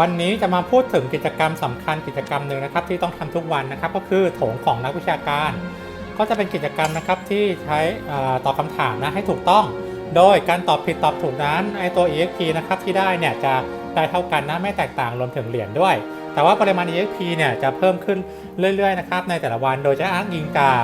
วันนี้จะมาพูดถึงกิจกรรมสำคัญกิจกรรมหนึ่งนะครับ ที่ต้องทำทุกวันนะครับ ก็คือโถงของนักวิชาการ ก็จะเป็นกิจกรรมนะครับที่ใช้อ่อตอบคำถามนะให้ถูกต้อง โดยการตอบผิดตอบถูกนั้นไอตัว EXP นะครับที่ได้เนี่ยจะได้เท่ากันนะไม่แตกต่างรวมถึงเหรียญด้วย แต่ว่าปริมาณ EXP เนี่ยจะเพิ่มขึ้นเรื่อยๆนะครับในแต่ละวันโดยจะอ้างอิงจาก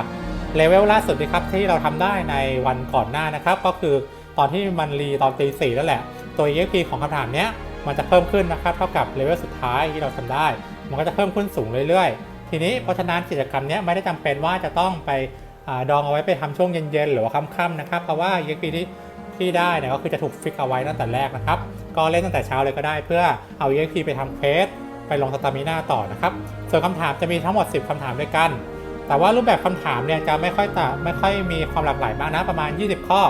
เลเวลล่าสุดนะครับที่เราทำได้ในวันก่อนหน้านะครับ ก็คือตอนที่มันรีตอนตีสี่นั่นแหละตัว EXP ของคำถามเนี้ย มันจะเพิ่มขึ้นนะครับ เท่ากับเลเวลสุดท้ายที่เราทำได้ มันก็จะเพิ่มขึ้นสูงเรื่อยๆ ทีนี้เพราะฉะนั้นกิจกรรมนี้ไม่ได้จำเป็นว่าจะต้องไปอดองเอาไว้ไปทำช่วงเย็นๆ หรือว่าค่ำๆนะครับ เพราะว่า EXP ที่ที่ได้เนี่ยก็คือจะถูกฟิกเอาไว้ตั้งแต่แรกนะครับ ก็เล่นตั้งแต่เช้าเลยก็ได้เพื่อเอา EXP ไปทำเควสไปลงสตามิน่าต่อนะครับ ส่วนคำถามจะมีทั้งหมด 10คำถามด้วยกัน แต่ว่ารูปแบบคำถามเนี่ยจะไม่ค่อยต่ไม่ค่อยมีความหลากหลายมากนะประมาณ 20 ข้อ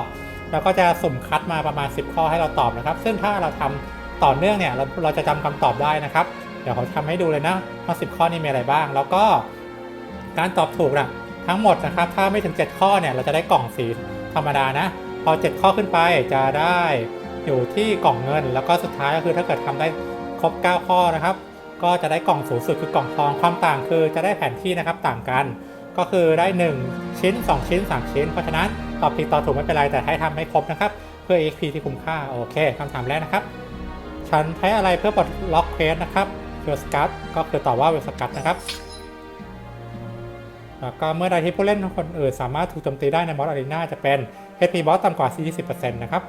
แล้วก็จะสุ่มคัดมาประมาณ 10 ข้อให้เราตอบนะครับ ซึ่งถ้าเราทำ ต่อเนื่องเนี่ยเราเราจะจำคำตอบได้นะครับ เดี๋ยวเขาทำให้ดูเลยนะว่า10ข้อนี้มีอะไรบ้าง แล้วก็การตอบถูกนะทั้งหมดนะครับ ถ้าไม่ถึง 7 ข้อเนี่ยเราจะได้กล่องสีธรรมดานะ พอ 7 ข้อขึ้นไปจะได้อยู่ที่กล่องเงิน แล้วก็สุดท้ายก็คือถ้าเกิดทำได้ครบ 9 ข้อนะครับ ก็จะได้กล่องสูงสุดคือกล่องทองความต่างคือจะได้แผนที่นะครับต่างกัน ก็คือได้ 1 ชิ้น 2 ชิ้น 3 ชิ้น เพราะฉะนั้นตอบผิดตอบถูกไม่เป็นไรแต่ให้ทำให้ครบนะครับ เพื่อ XP ที่คุ้มค่าโอเคคำถามแรกนะครับ ฉันใช้อะไรเพื่อปลดล็อกเควสนะครับเวลสกัตก็คือตอบว่าเวลสกัตนะครับ แล้วก็เมื่อใดที่ผู้เล่นคนอื่นสามารถถูกโจมตีได้ในบอสอารีนาจะเป็น HP บอสต่ำกว่า 40%นะครับ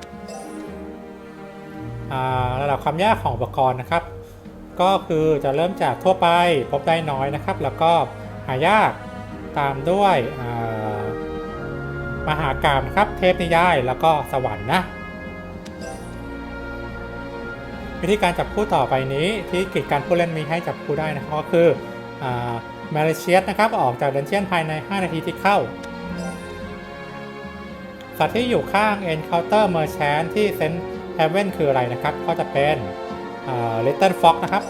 ระดับความยากของอุปกรณ์นะครับ ก็คือจะเริ่มจากทั่วไปพบได้น้อยนะครับ แล้วก็หายากตามด้วยมหากาบนะครับเทพนิยายแล้วก็สวรรค์นะ วิธีการจับคู่ต่อไปนี้ที่กิจการผู้เล่นมีให้จับคู่ได้นะครับก็คือมาเลเชียสนะครับออกจากดันเจียนภายใน 5 นาทีที่เข้า สัตว์ที่อยู่ข้าง Encounter Merchant ที่เซน Heaven คืออะไรนะครับก็จะเป็นอ่า Little Fox นะครับ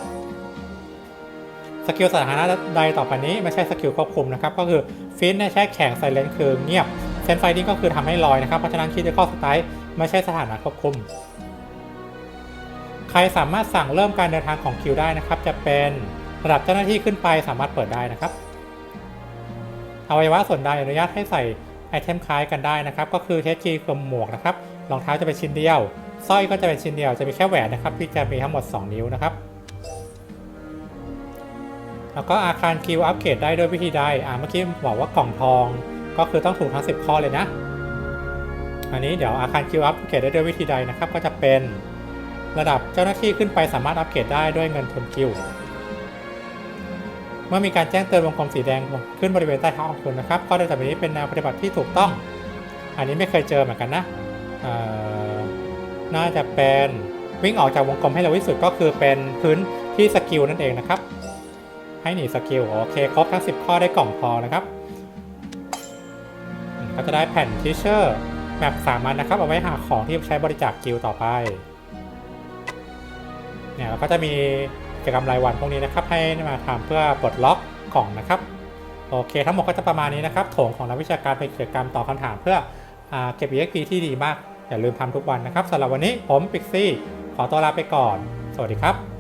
สกิลสถานะใดต่อไปนี้ไม่ใช่สกิลควบคุมนะครับก็คือฟินแช่แข็งไซเลนคือเงียบเซนไฟดิ้งก็คือทำให้ลอยนะครับเพราะฉะนั้นคิดจะข้อสไตล์ไม่ใช่สถานะควบคุม ใครสามารถสั่งเริ่มการเดินทางของคิวได้นะครับ จะเป็นระดับเจ้าหน้าที่ขึ้นไปสามารถเปิดได้นะครับอวัยวะส่วนใดอนุญาตให้ใส่ไอเทมคล้ายกันได้นะครับ ก็คือเทสจีคือหมวกนะครับรองเท้าจะเป็นชิ้นเดียวสร้อยก็จะเป็นชิ้นเดียวจะมีแค่แหวนนะครับที่จะมีทั้งหมด 2 นิ้วนะครับ แล้วก็อาคารคิวอัปเกรดได้ด้วยวิธีใดอ่าเมื่อกี้บอกว่ากล่องทอง ก็คือต้องถูกทั้ง 10 ข้อเลยนะ อันนี้เดี๋ยวอาคารคิวอัปเกรดได้ด้วยวิธีใดนะครับ ก็จะเป็น ระดับเจ้าหน้าที่ขึ้นไปสามารถอัปเกรดได้ด้วยเงินทุนคิว เมื่อมีการแจ้งเตือนวงกลมสีแดงขึ้นบริเวณใต้เท้าของคุณนะครับข้อใดต่อไปนี้เป็นแนวปฏิบัติที่ถูกต้อง อันนี้ไม่เคยเจอเหมือนกันนะน่าจะเป็นวิ่งออกจากวงกลมให้เร็วที่สุดก็คือเป็นพื้นที่สกิลนั่นเองนะครับ ให้หนีสกิลโอเคครบทั้ง 10 ข้อได้กล่องทอนะครับก็จะได้แผ่นทิเชอร์แมปสามัญนะครับ เอาไว้หาของที่ใช้บริจาคกิลต่อไป เนี่ยเราก็จะมีกิจกรรมรายวันพวกนี้นะครับ ให้มาทำเพื่อปลดล็อกกล่องนะครับ โอเค ทั้งหมดก็จะประมาณนี้นะครับโถงของนักวิชาการเป็นกิจกรรมตอบคาถามเพื่ออเก็บ EXP ที่ดีมาก อย่าลืมทำทุกวันนะครับสำหรับวันนี้ผมปิกซี่ขอตัวลาไปก่อน สวัสดีครับ